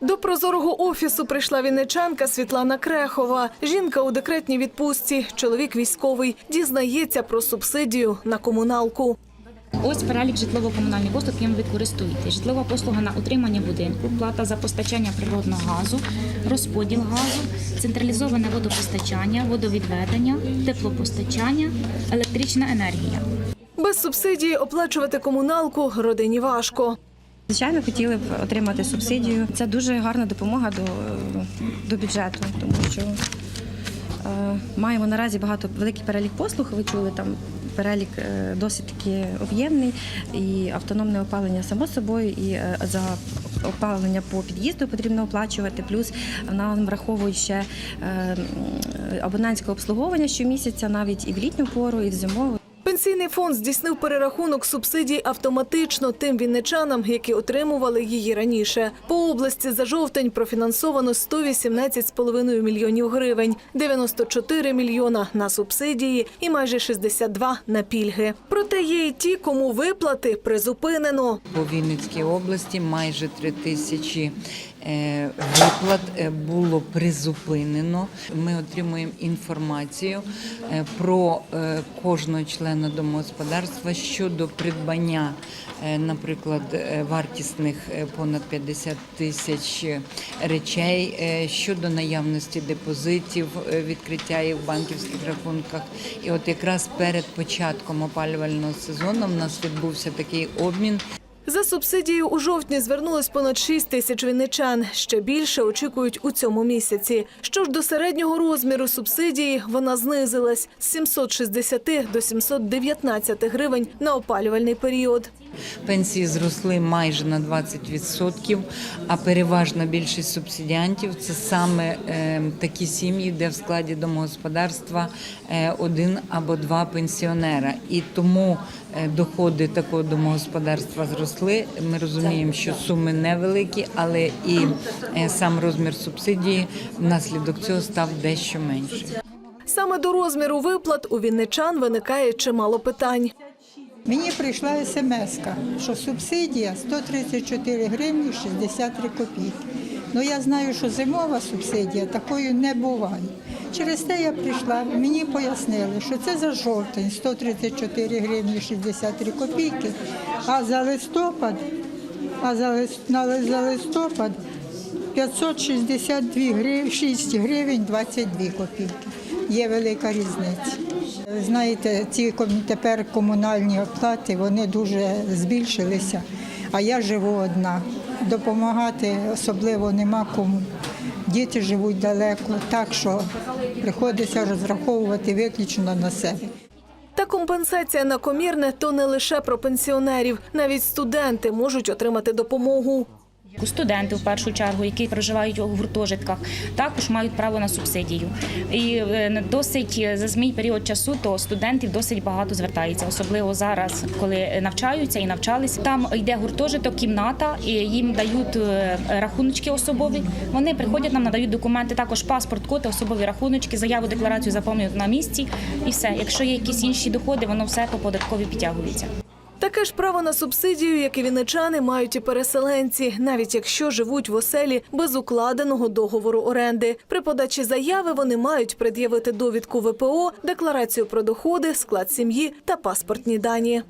До прозорого офісу прийшла вінничанка Світлана Крехова. Жінка у декретній відпустці, чоловік військовий, дізнається про субсидію на комуналку. Ось перелік житлово-комунальних послуг, яким ви користуєтесь. Житлова послуга на утримання будинку, плата за постачання природного газу, розподіл газу, централізоване водопостачання, водовідведення, теплопостачання, електрична енергія. Без субсидії оплачувати комуналку родині важко. Звичайно, хотіли б отримати субсидію. Це дуже гарна допомога до, до бюджету, тому що е, маємо наразі багато великий перелік послуг. Ви чули там перелік е, досить таки об'ємний, і автономне опалення само собою, і е, за опалення по під'їзду потрібно оплачувати. Плюс нам враховують ще е, абонентське обслуговування щомісяця, навіть і в літню пору, і в зимову. Пенсійний фонд здійснив перерахунок субсидій автоматично тим вінничанам, які отримували її раніше. По області за жовтень профінансовано 118,5 мільйонів гривень, 94 мільйона на субсидії і майже 62 на пільги. Проте є і ті, кому виплати призупинено. По Вінницькій області майже три тисячі виплат е, було призупинено. Ми отримуємо інформацію е, про е, кожного члена домогосподарства щодо придбання, е, наприклад, е, вартісних е, понад 50 тисяч речей, е, щодо наявності депозитів, е, відкриття їх в банківських рахунках. І от якраз перед початком опалювального сезону в нас відбувся такий обмін. За субсидією у жовтні звернулось понад 6 тисяч вінничан. Ще більше очікують у цьому місяці. Що ж до середнього розміру субсидії, вона знизилась з 760 до 719 гривень на опалювальний період. Пенсії зросли майже на 20%, а переважна більшість субсидіантів це саме е, такі сім'ї, де в складі домогосподарства е, один або два пенсіонера. І тому е, доходи такого домогосподарства зросли. Ми розуміємо, що суми невеликі, але і е, сам розмір субсидії внаслідок цього став дещо менший. Саме до розміру виплат у вінничан виникає чимало питань. Мені прийшла смс, що субсидія 134 гривні 63 копійки. Ну я знаю, що зимова субсидія такою не буває. Через те я прийшла, мені пояснили, що це за жовтень 134 гривні 63 копійки, а за листопад, а за, лист, за листопад 562 гривень, 6 гривень 22 копійки. Є велика різниця. Знаєте, ці тепер комунальні оплати вони дуже збільшилися, а я живу одна. Допомагати особливо нема кому. Діти живуть далеко, так що приходиться розраховувати виключно на себе. Та компенсація на комірне то не лише про пенсіонерів. Навіть студенти можуть отримати допомогу. Студенти, в першу чергу, які проживають у гуртожитках, також мають право на субсидію. І е, досить е, за змій період часу, то студентів досить багато звертається, особливо зараз, коли навчаються і навчались. Там йде гуртожиток, кімната, і їм дають е, рахуночки особові. Вони приходять нам, надають документи, також паспорт, код, особові рахуночки, заяву, декларацію заповнюють на місці, і все. Якщо є якісь інші доходи, воно все по податкові підтягується. Таке ж право на субсидію, як і вінничани, мають і переселенці, навіть якщо живуть в оселі без укладеного договору оренди. При подачі заяви вони мають пред'явити довідку ВПО, декларацію про доходи, склад сім'ї та паспортні дані.